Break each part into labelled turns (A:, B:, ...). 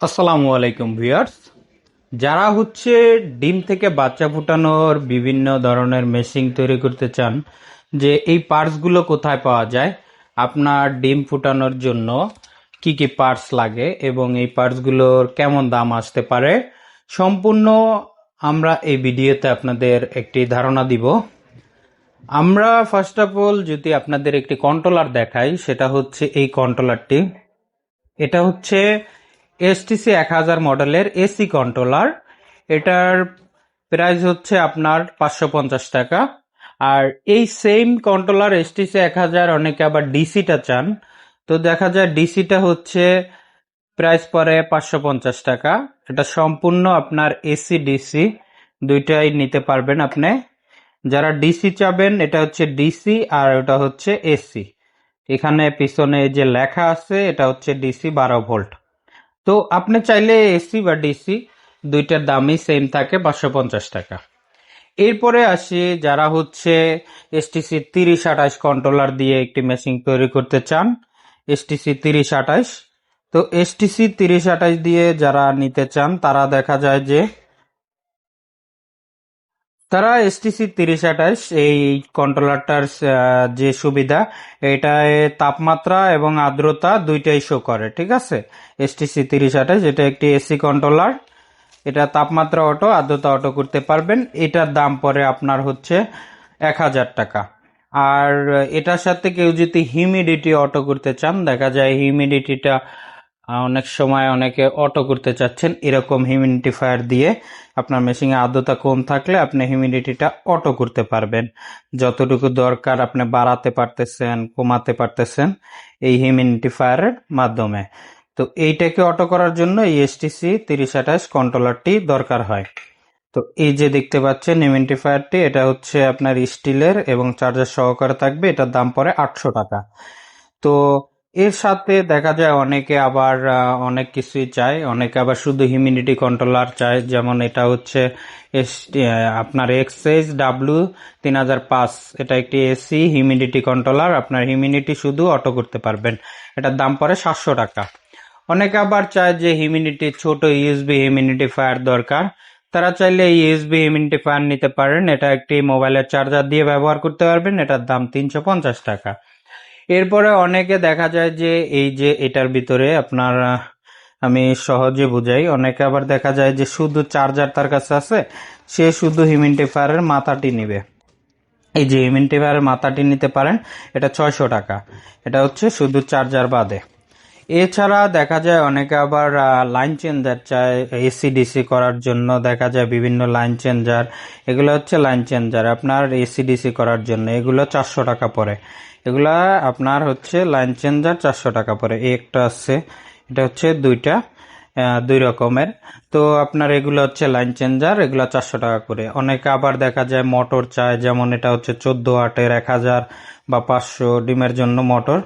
A: আসসালামু আলাইকুম ভিউয়ার্স। যারা হচ্ছে ডিম থেকে বাচ্চা ফুটানোর বিভিন্ন ধরনের মেশিন তৈরি করতে চান, যে এই পার্টসগুলো কোথায় পাওয়া যায়, আপনার ডিম ফুটানোর জন্য কি কি পার্টস লাগে এবং এই পার্টসগুলোর কেমন দাম আসতে পারে, সম্পূর্ণ আমরা এই ভিডিওতে আপনাদের একটি ধারণা দিব। আমরা ফার্স্ট অফ অল যদি আপনাদের একটি কন্ট্রোলার দেখাই, সেটা হচ্ছে এই কন্ট্রোলারটি এটা হচ্ছে এসটিসি এক হাজার মডেলের এসি কন্ট্রোলার এটার প্রাইস হচ্ছে আপনার পাঁচশো পঞ্চাশ টাকা। আর এই সেম কন্ট্রোলার এসটিসি এক হাজার, অনেকে আবার ডিসিটা চান। তো দেখা যায় ডিসিটা হচ্ছে প্রাইস পরে পাঁচশো পঞ্চাশ টাকা। এটা সম্পূর্ণ আপনার এসি ডিসি দুইটাই নিতে পারবেন আপনি। যারা ডিসি চাবেন, এটা হচ্ছে ডিসি আর ওটা হচ্ছে এসি এখানে পিছনে যে লেখা আছে, এটা হচ্ছে ডিসি বারো ভোল্ট। তো আপনি চাইলে এসি বা ডিসি দুইটার দামই সেম থাকে, পাঁচশো পঞ্চাশ টাকা। এরপরে আসি যারা হচ্ছে এসটিসি তিরিশ আঠাশ কন্ট্রোলার দিয়ে একটি মেশিন তৈরি করতে চান এসটিসি তিরিশ আঠাশ। তো এসটিসি তিরিশ আঠাশ দিয়ে যারা নিতে চান, তারা দেখা যায় যে তারা এসটিসি তিরিশ আঠাশ, এই কন্ট্রোলারটার যে সুবিধা, এটায় তাপমাত্রা এবং আর্দ্রতা দুইটাই শো করে, ঠিক আছে? এসটিসি তিরিশ আঠাশ, এটা একটি এসি কন্ট্রোলার এটা তাপমাত্রা অটো আর্দ্রতা অটো করতে পারবেন, এটার দাম পরে আপনার হচ্ছে এক হাজার টাকা। আর এটার সাথে কেউ যদি হিউমিডিটি অটো করতে চান, দেখা যায় হিউমিডিটিটা অনেক সময় অনেকে অটো করতে চাচ্ছেন। এরকম হিউমিডিফায়ার দিয়ে আপনার মেশিনে আর্দ্রতা কম থাকলে আপনি হিউমিডিটিটা অটো করতে পারবেন। যতটুকু দরকার আপনি বাড়াতে পারতেছেন, কমাতে পারতেছেন এই হিউমিডিফায়ারের মাধ্যমে। তো এইটাকে অটো করার জন্য এই এসটিসি তিরিশ আঠাশ কন্ট্রোলারটি দরকার হয়। তো এই যে দেখতে পাচ্ছেন ইমেন্টিফায়ারটি এটা হচ্ছে আপনার স্টিলের এবং চার্জার সহকারে থাকবে। এটার দাম পড়ে আটশো টাকা। তো এর সাথে দেখা যায় অনেকে আবার অনেক কিছুই চায়, অনেকে আবার শুধু হিউমিডিটি কন্ট্রোলার চায়। যেমন এটা হচ্ছে আপনার এক্সএস ডাব্লিউ তিন হাজার পাঁচ। এটা একটি এসি হিউমিডিটি কন্ট্রোলার আপনার হিউমিডিটি শুধু অটো করতে পারবেন। এটার দাম পড়ে সাতশো টাকা। অনেকে আবার চায় যে হিউমিডিটি ছোট ইউএসবি হিউমিডিটি ফায়ার দরকার। তারা চাইলে এই ইউএসবি হিউমিডিটি ফায়ার নিতে পারেন। এটা একটি মোবাইলের চার্জার দিয়ে ব্যবহার করতে পারবেন। এটার দাম তিনশো পঞ্চাশ টাকা। এরপরে অনেকে দেখা যায় যে এই যে এটার ভিতরে আপনার, আমি সহজে বুঝাই। অনেকে আবার দেখা যায় যে শুধু চার্জার তার কাছে আছে, সে শুধু হিউমিডিফায়ারের মাথাটি নিবে। এই যে হিউমিডিফায়ারের মাথাটি নিতে পারেন, এটা ছয়শো টাকা। এটা হচ্ছে শুধু চার্জার বাদে। এছাড়া দেখা যায় অনেকে আবার লাইন চেঞ্জার চায় এসি ডিসি করার জন্য। দেখা যায় বিভিন্ন লাইন চেঞ্জার এগুলো হচ্ছে লাইন চেঞ্জার আপনার এসি ডিসি করার জন্য। এগুলো চারশো টাকা পড়ে। এগুলা আপনার হচ্ছে লাইন চেঞ্জার চারশো টাকা এই একটা আছে, এটা হচ্ছে দুইটা দুই রকমের। তো আপনার এগুলো হচ্ছে লাইন চেঞ্জার এগুলো চারশো টাকা করে। অনেকে আবার দেখা যায় মোটর চায়, যেমন এটা হচ্ছে চোদ্দ আটের এক হাজার বা পাঁচশো ডিমের জন্য মোটর।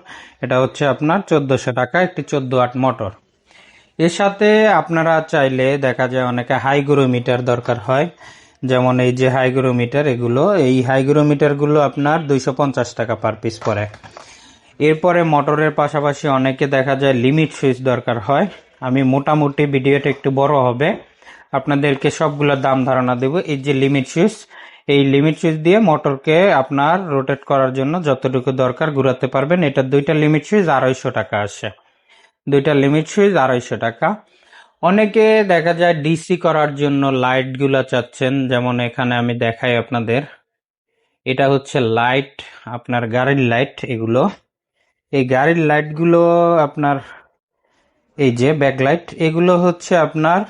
A: এটা হচ্ছে আপনার চোদ্দোশো টাকা একটি চোদ্দ আট মোটর। এর সাথে আপনারা চাইলে দেখা যায় অনেকে হাইগ্রোমিটার দরকার হয়। যেমন এই যে হাইগ্রোমিটার, এগুলো, এই হাইগ্রোমিটারগুলো আপনার দুইশো পঞ্চাশ টাকা পার পিস পড়ে। এরপরে মোটরের পাশাপাশি অনেকে দেখা যায় লিমিট সুইচ দরকার হয়। আমি মোটামুটি ভিডিওটা একটু বড় হবে। আপনাদেরকে সবগুলোর দাম ধারণা দেব। এই যে লিমিট সুইচ এই লিমিট সুইচ দিয়ে মোটরকে আপনার রোটেট করার জন্য যতটুকু দরকার ঘুরাতে পারবেন। এটা দুইটা লিমিট সুইচ আড়াইশো টাকা আসে। দুইটা লিমিট সুইচ আড়াইশো টাকা। অনেকে দেখা যায় ডিসি করার জন্য লাইটগুলো চাচ্ছেন, যেমন এখানে আমি দেখাই আপনাদের। এটা হচ্ছে লাইট আপনার গাড়ির লাইট এগুলো। এই গাড়ির লাইটগুলো আপনার, এই যে ব্যাকলাইট এগুলো হচ্ছে আপনার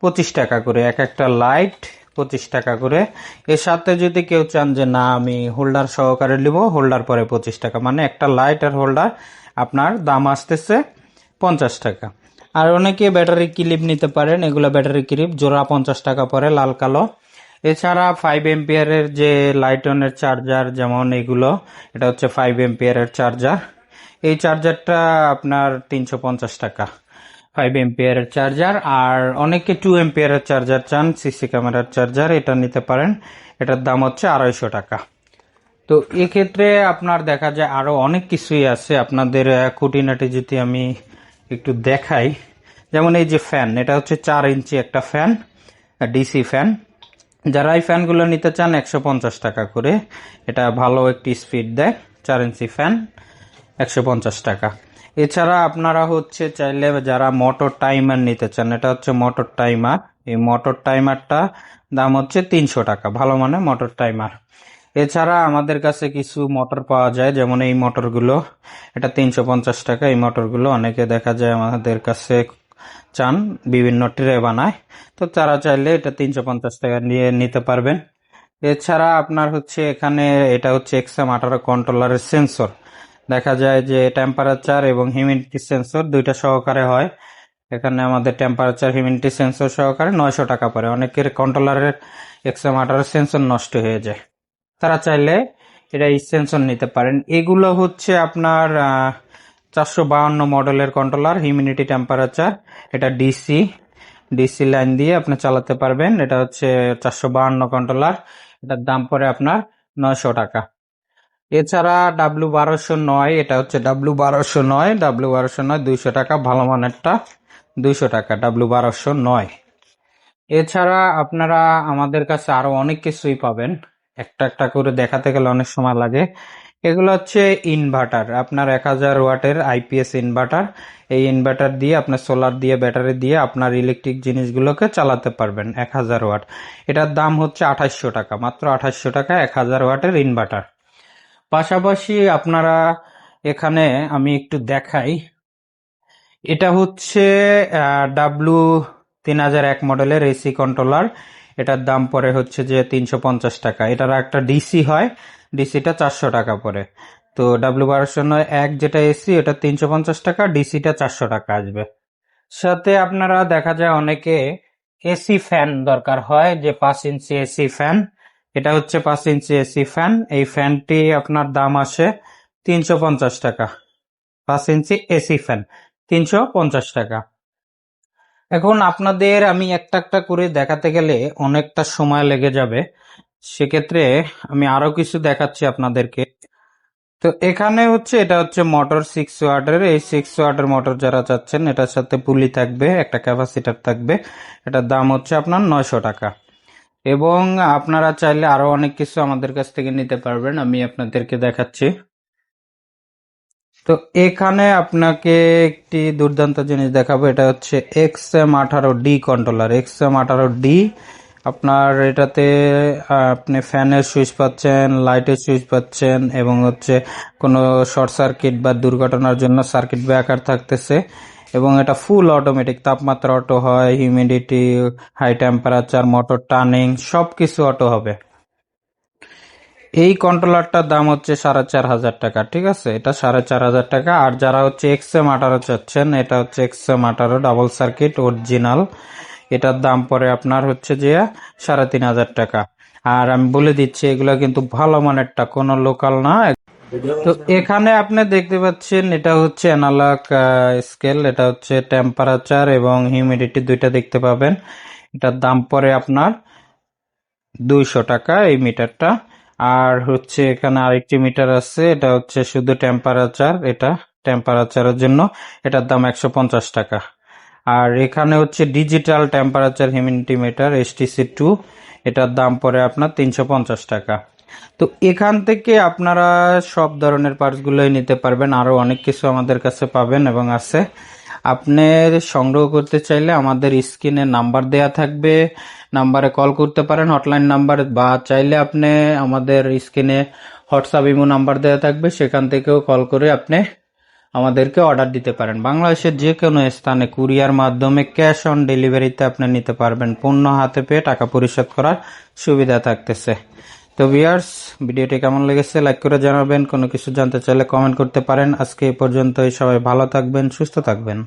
A: পঁচিশ টাকা করে। এক একটা লাইট পঁচিশ টাকা করে। এর সাথে যদি কেউ চান যে, না, আমি হোল্ডার সহকারে নিব হোল্ডার পরে পঁচিশ টাকা। মানে একটা লাইট আর হোল্ডার আপনার দাম আসতেছে পঞ্চাশ টাকা। আর অনেকে ব্যাটারি ক্লিপ নিতে পারেন, এগুলো ব্যাটারি ক্লিপ, জোড়া পঞ্চাশ টাকা পরে, লাল কালো। এছাড়া ফাইভ এম্পিয়ারের যে লাইটনের চার্জার যেমন এগুলো, এটা হচ্ছে ফাইভ এম্পিয়ারের চার্জার এই চার্জারটা আপনার তিনশো পঞ্চাশ টাকা ফাইভ এম্পিয়ারের চার্জার আর অনেকে টু এম্পিয়ারের চার্জার চান সিসি ক্যামেরার চার্জার এটা নিতে পারেন। এটার দাম হচ্ছে আড়াইশো টাকা। তো এক্ষেত্রে আপনার দেখা যায় আরও অনেক কিছুই আছে। আপনাদের খুঁটিনাটি যদি আমি একটু দেখাই। যেমন এই যে ফ্যান এটা হচ্ছে চার ইঞ্চি একটা ফ্যান ডিসি ফ্যান যারা এই ফ্যানগুলো নিতে চান, একশো পঞ্চাশ টাকা করে। এটা ভালো একটি স্পিড দেয়, চার ইঞ্চি ফ্যান একশো পঞ্চাশ টাকা। এছাড়া আপনারা হচ্ছে চাইলে যারা মোটর টাইমার নিতে চান, এটা হচ্ছে মোটর টাইমার এই মোটর টাইমারটা দাম হচ্ছে তিনশো টাকা, ভালো মানে মোটর টাইমার এছাড়া আমাদের কাছে কিছু মোটর পাওয়া যায়, যেমন এই মোটরগুলো এটা তিনশো পঞ্চাশ টাকা, এই মোটরগুলো অনেকে দেখা যায় আমাদের কাছে চান, বিভিন্ন ট্রে বানায়। তো তারা চাইলে এটা তিনশো পঞ্চাশ টাকা নিয়ে নিতে পারবেন। এছাড়া আপনার হচ্ছে এখানে, এটা হচ্ছে এক্সএম আঠারো কন্ট্রোলারের সেন্সর দেখা যায় যে টেম্পারেচার এবং হিউমিডিটি সেন্সর দুইটা সহকারে হয়। এখানে আমাদের টেম্পারেচার হিউমিডিটি সেন্সর সহকারে নয়শো টাকা পড়ে। অনেকের কন্ট্রোলারের এক্সএম আঠারো সেন্সর নষ্ট হয়ে যায়। তারা চাইলে এটা সেন্সর নিতে পারেন। এগুলো হচ্ছে আপনার চারশো বাহান্ন মডেলের কন্ট্রোলার হিউমিডিটি টেম্পারেচার এটা ডিসি ডিসি লাইন দিয়ে আপনি চালাতে পারবেন। এটা হচ্ছে চারশো বাহান্ন কন্ট্রোলার এটার দাম পড়ে আপনার নয়শো টাকা। এছাড়া ডাব্লু বারোশো নয়, এটা হচ্ছে ডাব্লু বারোশো নয় ডাব্লু বারোশো নয় দুইশো টাকা, ভালো মানেরটা দুইশো টাকা ডাব্লু বারোশো নয়। এছাড়া আপনারা আমাদের কাছে আরও অনেক কিছুই পাবেন। একটা একটা করে দেখাতে গেলে অনেক সময় লাগে। এগুলো হচ্ছে ইনভার্টার আপনার এক হাজার ওয়াটের আইপিএস ইনভার্টার এই ইনভার্টার দিয়ে, আপনার সোলার দিয়ে ব্যাটারি দিয়ে আপনার ইলেকট্রিক জিনিসগুলোকে চালাতে পারবেন এক হাজার ওয়াট। এটার দাম হচ্ছে আঠাশশো টাকা, মাত্র আঠাশশো টাকা এক হাজার ওয়াটের ইনভার্টার পাশাপাশি আপনারা এখানে আমি একটু দেখাই। এটা হচ্ছে ডাব্লু তিন হাজার এক মডেলের এসি কন্ট্রোলার এটার দাম পরে হচ্ছে যে তিনশো পঞ্চাশ টাকা। এটার একটা ডিসি হয় ডিসিটা চারশো টাকা পরে তো ডাব্লু বারোশো নয় এক যেটা এসি ওটা তিনশো পঞ্চাশ টাকা ডিসিটা চারশো টাকা আসবে। সাথে আপনারা দেখা যায় অনেকে এসি ফ্যান দরকার হয়, যে পাঁচ ইঞ্চি এসি ফ্যান এটা হচ্ছে পাঁচ ইঞ্চি এসি ফ্যান এই ফ্যানটি আপনার দাম আসে তিনশো পঞ্চাশ টাকা। পাঁচ ইঞ্চি এসি ফ্যান তিনশো পঞ্চাশ টাকা। এখন আপনাদের আমি একটা একটা করে দেখাতে গেলে অনেকটা সময় লেগে যাবে। সেক্ষেত্রে আমি আরও কিছু দেখাচ্ছি আপনাদেরকে। তো এখানে হচ্ছে, এটা হচ্ছে মোটর সিক্স ওয়াটের। এই সিক্স ওয়াটের মোটর যারা চাচ্ছেন, এটার সাথে পুলি থাকবে, একটা ক্যাপাসিটার থাকবে। এটার দাম হচ্ছে আপনার নয়শো টাকা। এবং আপনারা চাইলে আরও অনেক কিছু আমাদের কাছ থেকে নিতে পারবেন। আমি আপনাদেরকে দেখাচ্ছি। তো এখানে আপনাকে একটি দুর্দান্ত জিনিস দেখাবো, এটা হচ্ছে এক্স এম আঠারো ডি কন্ট্রোলার এক্স এম আঠারো ডি আপনার এটাতে আপনি ফ্যানের সুইচ পাচ্ছেন লাইটের সুইচ পাচ্ছেন, এবং হচ্ছে কোনো শর্ট সার্কিট বা দুর্ঘটনার জন্য সার্কিট ব্যাকার থাকতেছে, এবং এটা ফুল অটোমেটিক তাপমাত্রা অটো হয় humidity high temperature motor turning সব কিছু অটো হবে। এই কন্ট্রোলারটার দাম হচ্ছে সাড়ে চার হাজার টাকা, ঠিক আছে? এটা সাড়ে চার হাজার টাকা। আর যারা হচ্ছে এক্সএম আঠারো চাচ্ছেন, এটা হচ্ছে এক্স এক্সএম আঠারো ডাবল সার্কিট অরিজিনাল এটার দাম পরে আপনার হচ্ছে যে সাড়ে তিন হাজার টাকা। আর আমি বলে দিচ্ছি, এগুলো কিন্তু ভালো মানেরটা কোনো লোকাল না। তো এখানে আপনি দেখতে পাচ্ছেন, এটা হচ্ছে অ্যানালগ স্কেল এটা হচ্ছে টেম্পারেচার এবং হিউমিডিটি দুইটা দেখতে পাবেন। এটার দাম পরে আপনার দুইশো টাকা এই মিটারটা আর হচ্ছে এখানে আরেকটি মিটার আছে, এটা হচ্ছে শুধু টেম্পারেচার এটা টেম্পারেচারের জন্য, এটার দাম একশো পঞ্চাশ টাকা। আর এখানে হচ্ছে digital temperature humidity meter STC two এটার দাম পরে আপনার তিনশো পঞ্চাশ টাকা। তো এখান থেকে আপনারা সব ধরনের পার্টসগুলোই নিতে পারবেন। আরও অনেক কিছু আমাদের কাছে পাবেন এবং আছে। আপনি সংগ্রহ করতে চাইলে আমাদের স্ক্রিনে নাম্বার দেয়া থাকবে। নাম্বারে কল করতে পারেন হটলাইন নাম্বার, বা চাইলে আপনি আমাদের স্ক্রিনে হোয়াটসঅ্যাপ ইমো নাম্বার দেওয়া থাকবে। সেখান থেকেও কল করে আপনি আমাদেরকে অর্ডার দিতে পারেন। বাংলাদেশের যে কোনো স্থানে কুরিয়ার মাধ্যমে ক্যাশ অন ডেলিভারিতে আপনি নিতে পারবেন। পণ্য হাতে পেয়ে টাকা পরিশোধ করার সুবিধা থাকতেছে। তো ভিয়ার্স ভিডিওটি কেমন লেগেছে লাইক করে জানাবেন। কোনো কিছু জানতে চাইলে কমেন্ট করতে পারেন। আজকে এই পর্যন্তই। সবাই ভালো থাকবেন, সুস্থ থাকবেন।